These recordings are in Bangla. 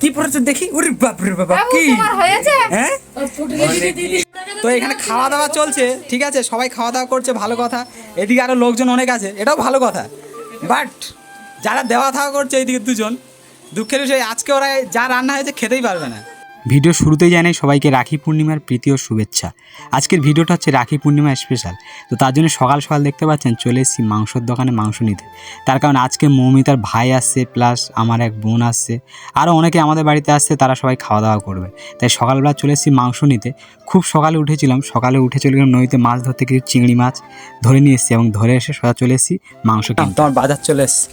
কি পড়েছো দেখি? ওরে বাপ রে বাবা কি? হ্যাঁ? তো এখানে খাওয়া দাওয়া চলছে ঠিক আছে? সবাই খাওয়া দাওয়া করছে ভালো কথা। এদিকে আরও লোকজন অনেক আছে এটাও ভালো কথা। বাট যারা দেওয়া থাওয়া করছে এইদিকে দুজন দুঃখের বিষয় আজকে ওরা যা রান্না হয়েছে খেতেই পারবে না। ভিডিও শুরুতেই জানাই সবাইকে রাখি পূর্ণিমার প্রীতি ও শুভেচ্ছা। আজকের ভিডিওটা হচ্ছে রাখি পূর্ণিমা স্পেশাল তো তার জন্য সকাল সকাল দেখতে পাচ্ছেন চলে এসেছি মাংসর দোকানে মাংস নিতে। তার কারণ আজকে মৌমিতার ভাই আসছে প্লাস আমার এক বোন আসছে। আরও অনেকে আমাদের বাড়িতে আসছে তারা সবাই খাওয়া দাওয়া করবে। তাই সকালবেলা চলে এসেছি মাংস নিতে। খুব সকালে উঠেছিলাম সকালে উঠে চলে গেলাম নদীতে মাছ ধরতে কিছু চিংড়ি মাছ ধরে নিয়ে এসেছি এবং ধরে এসে সোজা চলে এসেছি মাংস তোমার বাজার চলে এসছে।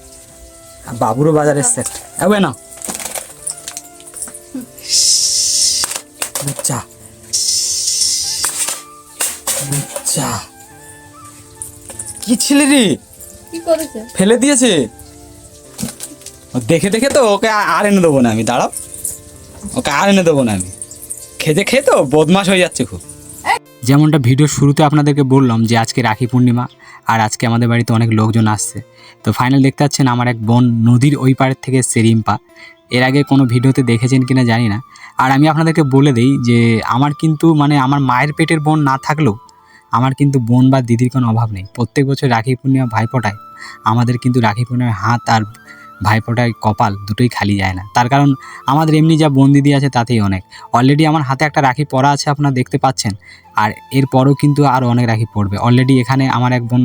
বাবুরও বাজার এসছে। না চা চা কি ছেলে রে? কি করেছে? ফেলে দিয়েছে? ও দেখে দেখে তো ওকে আর এনে দেবো না আমি দাঁড়াও। ওকে আর এনে দেবো না আমি। খেতে খেয়ে তো বদমাস হয়ে যাচ্ছে খুব। যেমনটা ভিডিও শুরুতে আপনাদেরকে বললাম যে আজকে রাখি পূর্ণিমা আর আজকে আমাদের বাড়িতে অনেক লোকজন আসছে। তো ফাইনাল দেখতে পাচ্ছেন আমার এক বোন নদীর ওই পাড়ের থেকে সেরিম্পা। এর আগে কোনো ভিডিওতে দেখেছেন কিনা জানি না। আর আমি আপনাদেরকে বলে দিই যে, আমার কিন্তু মানে আমার মায়ের পেটের বোন না থাকলেও আমার কিন্তু বোন বা দিদির কোনো অভাব নেই। প্রত্যেক বছর রাখি পূর্ণিমা ভাইফোঁটায় আমাদের কিন্তু রাখি পূর্ণিমার হাত আর ভাইফোঁটায় কপাল দুটোই খালি যায় না। তার কারণ আমাদের এমনি যা বোন দিদি আছে তাতেই অনেক। অলরেডি আমার হাতে একটা রাখি পরা আছে, আপনারা দেখতে পাচ্ছেন। আর এরপরও কিন্তু আরও অনেক রাখি পড়বে। অলরেডি এখানে আমার এক বোন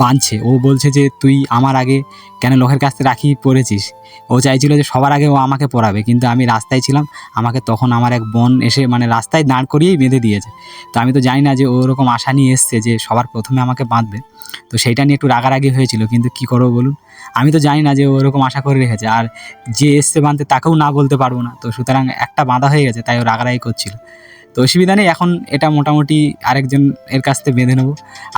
বাঁধছে। ও বলছে যে, তুই আমার আগে কেন লোকের কাছ থেকে রাখি পড়েছিস ও চাইছিল যে, সবার আগে ও আমাকে পড়াবে কিন্তু আমি রাস্তায় ছিলাম, আমাকে তখন আমার এক বোন এসে মানে রাস্তায় দাঁড় করিয়েই বেঁধে দিয়েছে। তো আমি তো জানি না যে ওরকম আশা নিয়ে এসছে যে, সবার প্রথমে আমাকে বাঁধবে। তো সেইটা নিয়ে একটু রাগারাগি হয়েছিল, কিন্তু কি করব বলুন? আমি তো জানি না যে ওরকম আশা করে রেখেছে। আর যে এসছে বাঁধতে, তাকেও না বলতে পারব না। তো সুতরাং একটা বাঁধা হয়ে গেছে, তাই ও রাগারাগি করছিল। তো অসুবিধা নেই এখন এটা মোটামুটি আরেকজন এর কাছ থেকে বেঁধে নেব।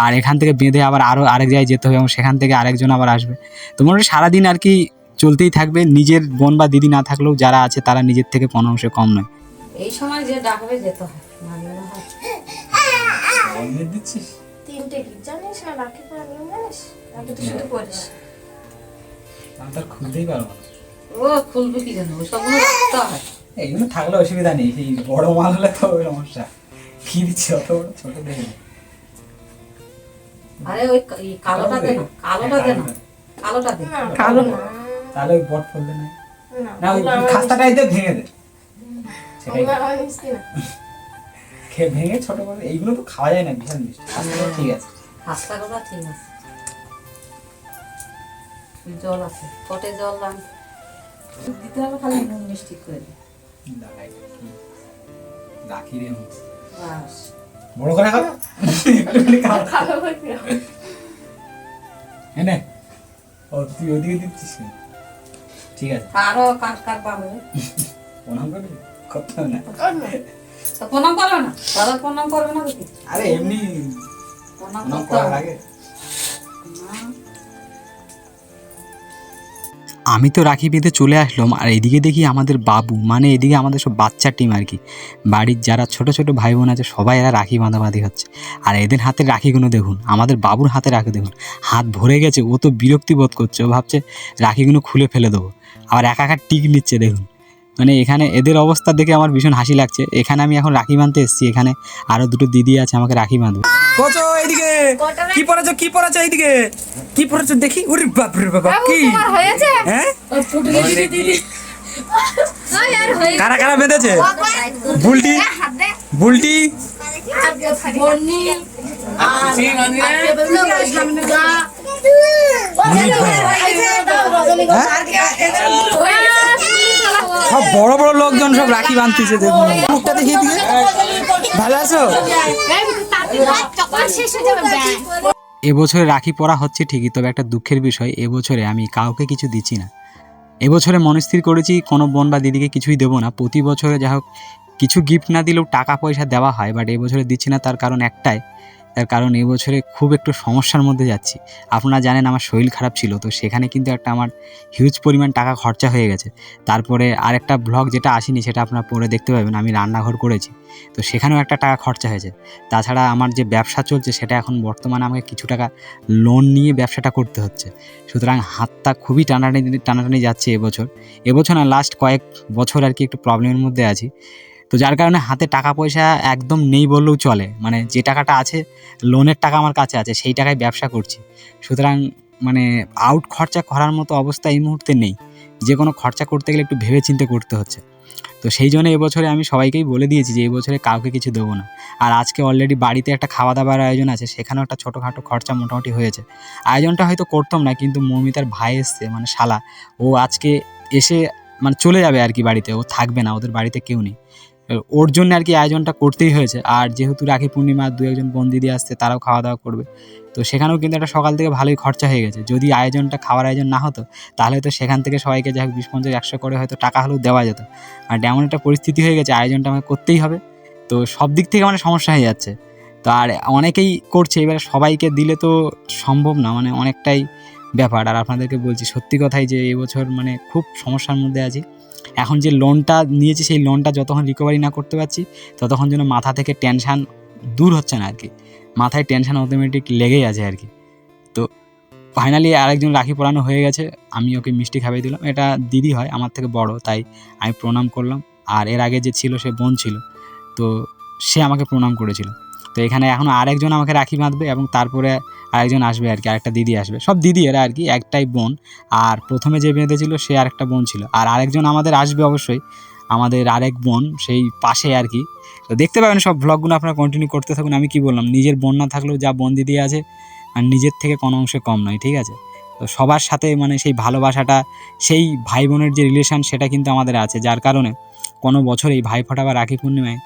আর এখান থেকে বেঁধে আবার আরও আরেক জায়গায় যেতে হবে এবং সেখান থেকে আরেকজন আবার আসবে। তো মোটামুটি সারাদিন আর কি চলতেই থাকবে নিজের বোন বা দিদি না থাকলেও যারা আছে তারা নিজের থেকে কোনো অংশে কম নয়। এই সময় যে ডাকবে যেতে হয় মানলে না। দিচ্ছিস? তিনটে কি জানিস? না রাখি পড়া নিয়ম জানিস? নাকি তুই শুধু পড়িস। আমি তার খুলতেই পারব ও খুলবে কি জানো? সবগুলো রাখতে হয়। এইগুলো থাকলে অসুবিধা নেই সেই বড় মাল হলে তো ওই সমস্যা। কি দিচ্ছে অত বড় ছোট দেখে আরে ওই কালোটা দে না কালোটা দে না কালোটা দে কালো তাহলে ওই বট ফেলবে না না ওই খাস্তাটাই দিয়ে ভেঙে দে। খেয়ে ভেঙে ছোট করে এইগুলো তো খাওয়া যায় না বিশাল মিষ্টি। খাস্তাটা ঠিক আছে। কথা ঠিক আছে। জল আছে ফটে জল দিতে হবে খালি নুন মিষ্টি করে রাখি রে হুঁ। বড় করে হয়ে গেল। এনে? ও তুই ওদিকে দিচ্ছিস ঠিক আছে। আরও কাট কাট পাবে প্রণাম করবি করতে না তো প্রণাম করবে না? দাদা প্রণাম করবে না আরে এমনি প্রণাম করার আগে আমি তো রাখি বেঁধে চলে আসলাম, আর এদিকে দেখি আমাদের বাবু মানে এদিকে আমাদের সব বাচ্চা টিম আর কি। বাড়ির যারা ছোট ছোট ভাই বোন আছে, সবাই এরা রাখি বাঁধাবাঁধি হচ্ছে। আর এদের হাতের রাখিগুলো দেখুন, আমাদের বাবুর হাতে রাখি দেখুন। হাত ভরে গেছে, ও তো বিরক্তি বোধ করছে, ও ভাবছে রাখিগুলো খুলে ফেলে দেবো। আবার একা একা টিক নিচ্ছে, দেখুন। মানে এখানে এদের অবস্থা দেখে আমার ভীষণ হাসি লাগছে এখানে আমি এখন রাখি বাঁধতে এসেছি এখানে আরও দুটো দিদি আছে আমাকে রাখি বাঁধবে কোচো এইদিকে কি পড়েছো কি পড়েছো এইদিকে কি পড়েছো দেখি ওরে বাপ রে বাবা বাবু, হয়েছে হ্যাঁ আর হয়ে কারা কারা বেঁধেছে বুলটি সব বড় বড় লোকজন সব রাখি বাঁধতেছে, দেখুন। মুখটা দেখিয়ে দিকে ভালো আছো? এবছরে রাখি পরা হচ্ছে ঠিকই, তবে একটা দুঃখের বিষয়, এবছরে আমি কাউকে কিছু দিচ্ছি না। এবছরে মনস্থির করেছি, কোনো বোন বা দিদিকে কিছুই দেবো না। প্রতি বছরে যা হোক, কিছু গিফট না দিলেও টাকা পয়সা দেওয়া হয় বাট এবছরে দিচ্ছি না, তার কারণ একটাই। তার কারণ এবছরে খুব একটু সমস্যার মধ্যে যাচ্ছি। আপনারা জানেন আমার শরীর খারাপ ছিল, তো সেখানে কিন্তু একটা আমার হিউজ পরিমাণ টাকা খরচা হয়ে গেছে। তারপরে আরেকটা ব্লগ যেটা আসেনি সেটা আপনারা পরে দেখতে পাবেন, আমি রান্নাঘর করেছি। তো সেখানেও একটা টাকা খরচা হয়েছে। তাছাড়া আমার যে ব্যবসা চলছে সেটা এখন বর্তমানে আমাকে কিছু টাকা লোন নিয়ে ব্যবসাটা করতে হচ্ছে। সুতরাং হাতটা খুবই টানাটানি টানাটানি যাচ্ছে এবছর। এবছর না লাস্ট কয়েক বছর আর কি একটু প্রবলেমের মধ্যে আছি। তো যার কারণে হাতে টাকা পয়সা একদম নেই বললেও চলে। মানে যে টাকাটা আছে লোনের টাকা আমার কাছে আছে, সেই টাকায় ব্যবসা করছি। সুতরাং মানে আউট খরচা করার মতো অবস্থা এই মুহূর্তে নেই। যে কোনো খরচা করতে গেলে একটু ভেবে চিন্তে করতে হচ্ছে। তো সেই জন্য এবছরে আমি সবাইকেই বলে দিয়েছি যে এবছরে কাউকে কিছু দেবো না। আর আজকে অলরেডি বাড়িতে একটা খাওয়া দাওয়ার আয়োজন আছে, সেখানেও একটা ছোটোখাটো খরচা মোটামুটি হয়েছে। আয়োজনটা হয়তো করতাম না, কিন্তু মৌমিতার ভাই এসছে মানে শালা। ও আজকে এসে মানে চলে যাবে আর কি বাড়িতে, ও থাকবে না, ওদের বাড়িতে কেউ নেই। ওর জন্য আর কি আয়োজনটা করতেই হয়েছে। আর যেহেতু রাখি পূর্ণিমা দু একজন বোন দিদি আসছে, তারাও খাওয়া দাওয়া করবে। তো সেখানেও কিন্তু একটা সকাল থেকে ভালোই খরচা হয়ে গেছে। যদি আয়োজনটা খাওয়ার আয়োজন না হতো, তাহলে তো সেখান থেকে সবাইকে যাই হোক বিশ, পঞ্চাশ, একশো করে হয়তো টাকা হলেও দেওয়া যেত। আর এমন একটা পরিস্থিতি হয়ে গেছে, আয়োজনটা আমাকে করতেই হবে। তো সব দিক থেকে মানে সমস্যা হয়ে যাচ্ছে। তো আর অনেকেই করছে, এবারে সবাইকে দিলে তো সম্ভব না মানে অনেকটাই ব্যাপার। আর আপনাদেরকে বলছি, সত্যি কথাই যে এবছর মানে খুব সমস্যার মধ্যে আছি। এখন যে লোনটা নিয়েছি, সেই লোনটা যতক্ষণ রিকভারি না করতে পারছি, ততক্ষণ যেন মাথা থেকে টেনশান দূর হচ্ছে না আর কি মাথায় টেনশান অটোমেটিক লেগেই আছে আর কি তো ফাইনালি আরেকজন রাখি পরানো হয়ে গেছে, আমি ওকে মিষ্টি খাইয়ে দিলাম। এটা দিদি হয়, আমার থেকে বড়, তাই আমি প্রণাম করলাম। আর এর আগে যে ছিল, সে বোন ছিল। তো সে আমাকে প্রণাম করেছিল। তো এখানে এখন আরেকজন আমাকে রাখি বাঁধবে এবং তারপরে আরেকজন আসবে আর কি, আরেকটা দিদি আসবে। সব দিদি এরা আর কি একটাই বোন, আর প্রথমে যে বেঁধেছিল সে আরেকটা বোন ছিল। আর আরেকজন আমাদের আসবে অবশ্যই, আমাদের আরেক বোন সেই পাশে আর কি। তো দেখতে পাবেন সব ভ্লগগুলো আপনারা কন্টিনিউ করতে থাকুন। আমি কি বললাম, নিজের বোন না থাকলেও যা বোন দিদি আছে, আর নিজের থেকে কোনো অংশে কম নয়, ঠিক আছে? তো সবার সাথে মানে সেই ভালোবাসাটা, সেই ভাই বোনের যে রিলেশন সেটা কিন্তু আমাদের আছে। যার কারণে কোনো বছর এই ভাই বা রাখি পূর্ণিমায়,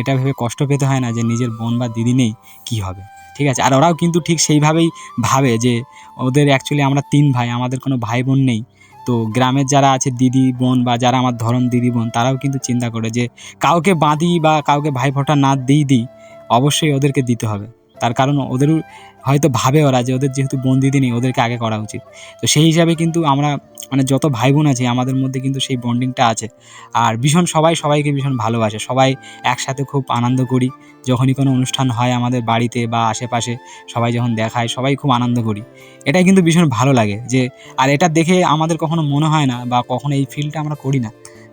এটা ভেবে কষ্ট পেতে হয় না যে নিজের বোন বা দিদি নেই, কী হবে? ঠিক আছে? আর ওরাও কিন্তু ঠিক সেইভাবেই ভাবে যে ওদের অ্যাকচুয়ালি আমরা তিন ভাই, আমাদের কোনো ভাই বোন নেই। তো গ্রামের যারা আছে দিদি, বোন বা যারা আমার ধরন দিদি, বোন, তারাও কিন্তু চিন্তা করে যে কাউকে বাঁধি বা কাউকে ভাই ফোঁটা না দিই দিই অবশ্যই ওদেরকে দিতে হবে। তার কারণ ওদেরও হয়তো ভাবে ওরা যে ওদের যেহেতু বোন দিদি নেই, ওদেরকে আগে করা উচিত। তো সেই হিসাবে কিন্তু আমরা মানে যত ভাই বোন আছি, আমাদের মধ্যে কিন্তু সেই বন্ডিংটা আছে। আর ভীষণ সবাই সবাইকে ভীষণ ভালোবাসে। সবাই একসাথে খুব আনন্দ করি। যখনই কোনো অনুষ্ঠান হয় আমাদের বাড়িতে বা আশেপাশে সবাই যখন দেখায়, সবাই খুব আনন্দ করি। এটাই কিন্তু ভীষণ ভালো লাগে যে, আর এটা দেখে আমাদের কখনো মনে হয় না বা কখনো এই ফিলটা আমরা করি না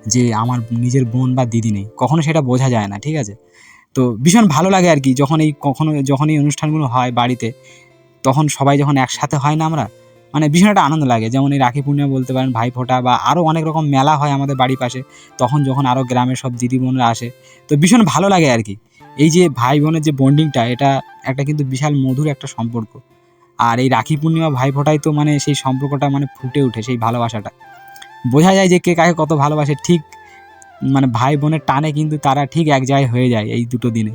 যে, আমার নিজের বোন বা দিদি নেই। কখনো সেটা বোঝা যায় না, ঠিক আছে? তো ভীষণ ভালো লাগে আর কি, যখন এই কখনো, যখন এই অনুষ্ঠানগুলো হয় বাড়িতে, তখন সবাই যখন একসাথে হয় না আমরা মানে ভীষণ একটা আনন্দ লাগে। যেমন এই রাখি পূর্ণিমা বলতে পারেন, ভাইফোঁটা বা আরও অনেক রকম মেলা হয় আমাদের বাড়ির পাশে, তখন যখন আরও গ্রামের সব দিদি বোনরা আসে, তো ভীষণ ভালো লাগে আর কি। এই যে ভাই বোনের যে বন্ডিংটা এটা একটা কিন্তু বিশাল মধুর একটা সম্পর্ক। আর এই রাখি পূর্ণিমা ভাই ফোটাই তো মানে সেই সম্পর্কটা মানে ফুটে ওঠে, সেই ভালোবাসাটা। বোঝা যায় যে কে কাকে কত ভালোবাসে, ঠিক মানে ভাই বোনের টানে কিন্তু তারা ঠিক এক জায়গায় হয়ে যায় এই দুটো দিনে।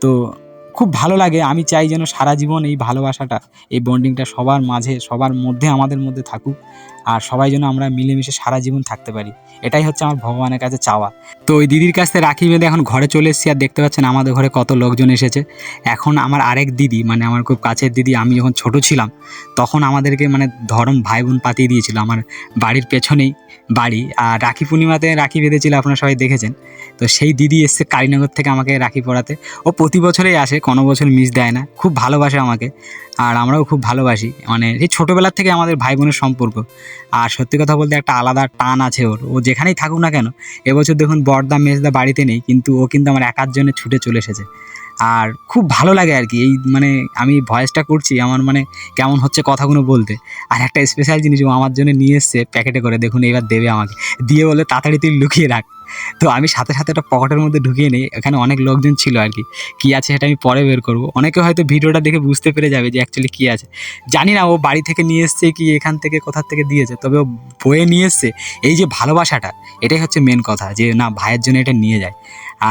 তো খুব ভালো লাগে। আমি চাই যেন সারা জীবন এই ভালোবাসাটা, এই বন্ডিংটা সবার মাঝে, সবার মধ্যে, আমাদের মধ্যে থাকুক। আর সবাই যেন আমরা মিলেমিশে সারা জীবন থাকতে পারি। এটাই হচ্ছে আমার ভগবানের কাছে চাওয়া। তো ওই দিদির কাছ থেকে রাখি বেঁধে এখন ঘরে চলে এসেছি আর দেখতে পাচ্ছেন আমাদের ঘরে কত লোকজন এসেছে। এখন আমার আরেক দিদি মানে আমার খুব কাছের দিদি, আমি যখন ছোট ছিলাম, তখন আমাদেরকে মানে ধরম ভাই বোন পাতিয়ে দিয়েছিল। আমার বাড়ির পেছনেই বাড়ি আর রাখি পূর্ণিমাতে রাখি বেঁধেছিল আপনারা সবাই দেখেছেন। তো সেই দিদি এসছে কালীনগর থেকে আমাকে রাখি পড়াতে ও প্রতি বছরেই আসে, কোনো বছর মিস দেয় না। খুব ভালোবাসে আমাকে আর আমরাও খুব ভালোবাসি। মানে এই ছোটোবেলার থেকে আমাদের ভাই বোনের সম্পর্ক। আর সত্যি কথা বলতে একটা আলাদা টান আছে ওর। ও যেখানেই থাকুক না কেন, এবছর দেখুন বর্দা মেজদা বাড়িতে নেই, কিন্তু ও কিন্তু আমার একার জন্য ছুটে চলে এসেছে। আর খুব ভালো লাগে আর কি। এই মানে আমি ভয়েসটা করছি, আমার মানে কেমন হচ্ছে কথাগুলো বলতে। আর একটা স্পেশাল জিনিস ও আমার জন্য নিয়ে এসছে প্যাকেটে করে, দেখুন এবার দেবে আমাকে। দিয়ে বলে তাড়াতাড়ি তুই লুকিয়ে রাখ। তো আমি সাথে সাথে একটা পকেটের মধ্যে ঢুকিয়ে নিই, এখানে অনেক লোকজন ছিল আর কি। কী আছে সেটা আমি পরে বের করব। অনেকে হয়তো ভিডিওটা দেখে বুঝতে পেরে যাবে যে অ্যাকচুয়ালি কী আছে। জানি না, ও বাড়ি থেকে নিয়ে এসছে কি, এখান থেকে কোথার থেকে দিয়েছে, তবে ও বয়ে নিয়ে এসছে এই যে ভালোবাসাটা, এটাই হচ্ছে মেন কথা যে না, ভাইয়ের জন্য এটা নিয়ে যায়।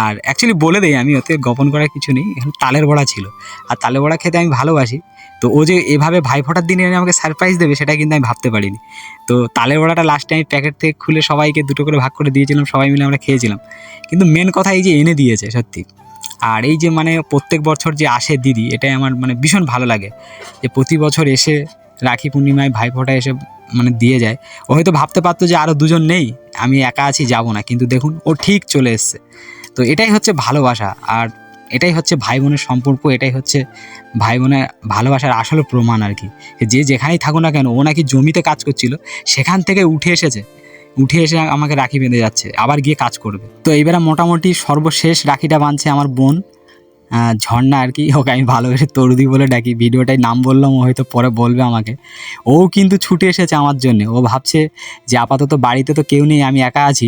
আর অ্যাকচুয়ালি বলে দেই আমি, ওতে গোপন করার কিছু নেই, এখানে তালের বড়া ছিল। আর তালের বড়া খেতে আমি ভালোবাসি তো ও যে এভাবে ভাই ফোটার দিনে আমাকে সারপ্রাইজ দেবে, সেটা কিন্তু আমি ভাবতে পারিনি। তো তালের বড়াটা লাস্টে আমি প্যাকেট থেকে খুলে সবাইকে দুটো করে ভাগ করে দিয়েছিলাম, সবাই মিলে আমরা খেয়েছিলাম। কিন্তু মেন কথা এই যে এনে দিয়েছে, সত্যি। আর এই যে মানে প্রত্যেক বছর যে আসে দিদি, এটাই আমার মানে ভীষণ ভালো লাগে। যে প্রতি বছর এসে রাখি পূর্ণিমায় ভাইফোঁটা এসে মানে দিয়ে যায়। ও হয়তো ভাবতে পারতো যে আরও দুজন নেই, আমি একা আছি, যাব না। কিন্তু দেখুন, ও ঠিক চলে এসছে। তো এটাই হচ্ছে ভালোবাসা। আর এটাই হচ্ছে ভাই বোনের সম্পর্ক, এটাই হচ্ছে ভাই বোনের ভালোবাসার আসলে প্রমাণ আর কি। যে যেখানেই থাকুক না কেন, ও নাকি জমিতে কাজ করছিল, সেখান থেকে উঠে এসেছে। উঠে এসে আমাকে রাখি বেঁধে যাচ্ছে, আবার গিয়ে কাজ করবে। তো এইবারে মোটামুটি সর্বশেষ রাখিটা বাঁধছে আমার বোন। ঝর্ণা আর কি, ওকে আমি ভালোবেসে তরুদি বলে ডাকি। ভিডিওটাই নাম বললাম, ও হয়তো পরে বলবে আমাকে। ও কিন্তু ছুটে এসেছে আমার জন্য। ও ভাবছে যে আপাতত বাড়িতে তো কেউ নেই, আমি একা আছি।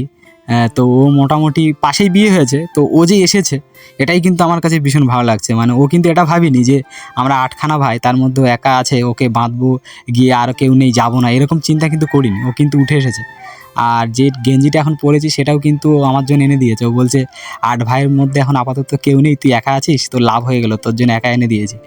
তো ও মোটামুটি পাশেই বিয়ে হয়েছে, তো ও যে এসেছে, এটাই কিন্তু আমার কাছে ভীষণ ভালো লাগছে। মানে ও কিন্তু এটা ভাবিনি যে আমরা আটখানা ভাই, তার মধ্যে একা আছে, ওকে বাঁধবো, গিয়ে আর কেউ নেই, যাব না, এরকম চিন্তা কিন্তু করিনি, ও কিন্তু উঠে এসেছে। আর যে গেঞ্জিটা এখন পরেছি সেটাও কিন্তু আমার জন্য এনে দিয়েছে। ও বলছে, আট ভাইয়ের মধ্যে এখন আপাতত কেউ নেই, তুই একা আছিস? তো লাভ হয়ে গেলো, তোর জন্য একা এনে দিয়েছি।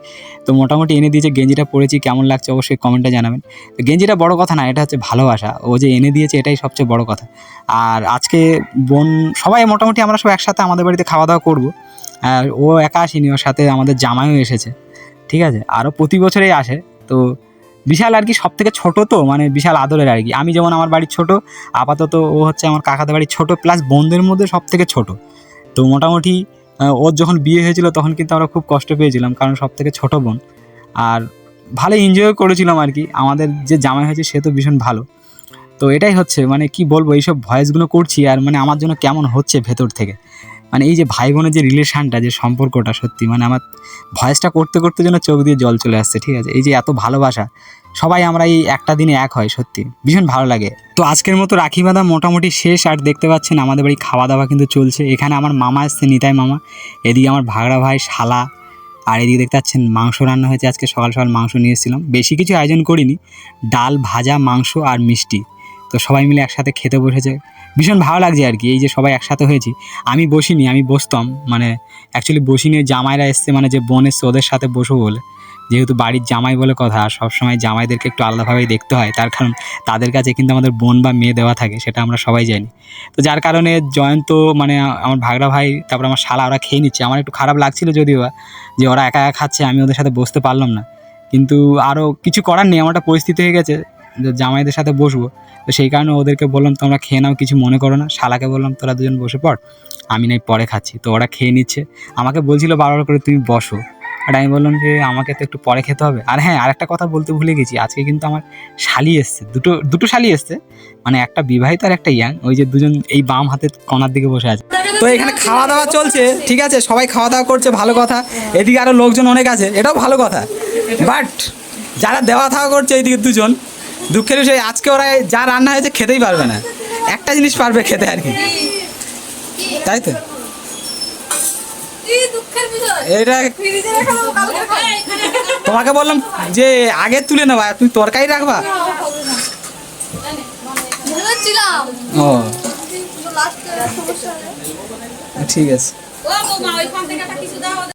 তো মোটামুটি এনে দিয়েছে, গেঞ্জিটা পরেছি, কেমন লাগছে অবশ্যই কমেন্টে জানাবেন। তো গেঞ্জিটা বড় কথা না, এটা হচ্ছে ভালোবাসা। ও যে এনে দিয়েছে, এটাই সবচেয়ে বড় কথা। আর আজকে বোন, সবাই মোটামুটি আমরা সব একসাথে আমাদের বাড়িতে খাওয়া দাওয়া করব। আর ও একা আসেনি, ওর সাথে আমাদের জামাইও এসেছে। ঠিক আছে? আরও প্রতি বছরেই আসে। তো বিশাল আর কি সব থেকে ছোটো তো মানে বিশাল আদরের আর কি। আমি যেমন আমার বাড়ির ছোট, আপাতত ও হচ্ছে আমার কাকাদের বাড়ির ছোট প্লাস বোনদের মধ্যে সব থেকে ছোট। তো মোটামুটি ওর যখন বিয়ে হয়েছিল তখন কিন্তু আমরা খুব কষ্ট পেয়েছিলাম, কারণ সব থেকে ছোটো বোন। আর ভালো এনজয় করেছিলাম আর কি, আমাদের যে জামাই হয়েছে সে তো ভীষণ ভালো। তো এটাই হচ্ছে মানে কি বলব, এইসব ভয়েসগুলো করছি আর মানে আমার জন্য কেমন হচ্ছে ভেতর থেকে। মানে এই যে ভাই বোনের যে রিলেশানটা যে সম্পর্কটা সত্যি মানে আমার ভয়েসটা করতে করতে যেন চোখ দিয়ে জল চলে আসছে, ঠিক আছে? এই যে এত ভালোবাসা, সবাই আমরা এই একটা দিনে এক হয়, সত্যি। ভীষণ ভালো লাগে। তো আজকের মতো রাখি বাঁধা মোটামুটি শেষ, আর দেখতে পাচ্ছেন আমাদের বাড়ি খাওয়া দাওয়া কিন্তু চলছে। এখানে আমার মামা এসছে, নিতাই মামা। এদিকে আমার ভাগড়া ভাই শালা, আর এদিকে দেখতে পাচ্ছেন মাংস রান্না হয়েছে। আজকে সকাল সকাল মাংস নিয়ে এসেছিলাম। বেশি কিছু আয়োজন করিনি। ডাল, ভাজা, মাংস আর মিষ্টি। তো সবাই মিলে একসাথে খেতে বসেছে। ভীষণ ভালো লাগছে আর কি, এই যে সবাই একসাথে হয়েছি। আমি বসিনি, আমি বসতাম মানে অ্যাকচুয়ালি বসিনি, জামাইরা এসছে মানে যে বোন এসছে ওদের সাথে বসবো বলে। যেহেতু বাড়ির জামাই বলে কথা, আর সবসময় জামাইদেরকে একটু আলাদাভাবেই দেখতে হয়, তার কারণ তাদের কাছে কিন্তু আমাদের বোন বা মেয়ে দেওয়া থাকে, সেটা আমরা সবাই জানি। তো যার কারণে জয়ন্ত মানে আমার ভাগরা ভাই, তারপর আমার শালা, ওরা খেয়ে নিচ্ছে। আমার একটু খারাপ লাগছিল যদিও যে ওরা একা একা খাচ্ছে, আমি ওদের সাথে বসতে পারলাম না। কিন্তু আরও কিছু করার নেই, আমার একটা পরিস্থিতি হয়ে গেছে। জামাইদের সাথে বসবো, তো সেই কারণে ওদেরকে বললাম, তোমরা খেয়ে নাও, কিছু মনে করো না। শালাকে বললাম, তোরা দুজন বসে পড়, আমি নাই পরে খাচ্ছি। তো ওরা খেয়ে নিচ্ছে। আমাকে বলছিল বারবার করে, তুমি বসো। আর আমি বললাম যে, আমাকে তো একটু পরে খেতে হবে। আর হ্যাঁ আরেকটা কথা বলতে ভুলে গেছি, আজকে কিন্তু আমার শালি এসছে। দুটো দুটো শালি এসছে মানে একটা বিবাহিত আর একটা ইয়াং, ওই যে দুজন এই বাম হাতের কণার দিকে বসে আছে। তো এখানে খাওয়া দাওয়া চলছে, ঠিক আছে? সবাই খাওয়া দাওয়া করছে, ভালো কথা। এদিকে আরও লোকজন অনেক আছে, এটাও ভালো কথা। বাট যারা দেওয়া থাওয়া করছে এইদিকে দুজন দুঃখের বিষয়, আজকে ওরা যা রান্না হয়েছে খেতেই পারবে না। একটা জিনিস পারবে খেতে আর কি। তাই তো? এটা তোমাকে বললাম যে আগে তুলে নেবা তুমি তরকারি রাখবা? ও। ঠিক আছে।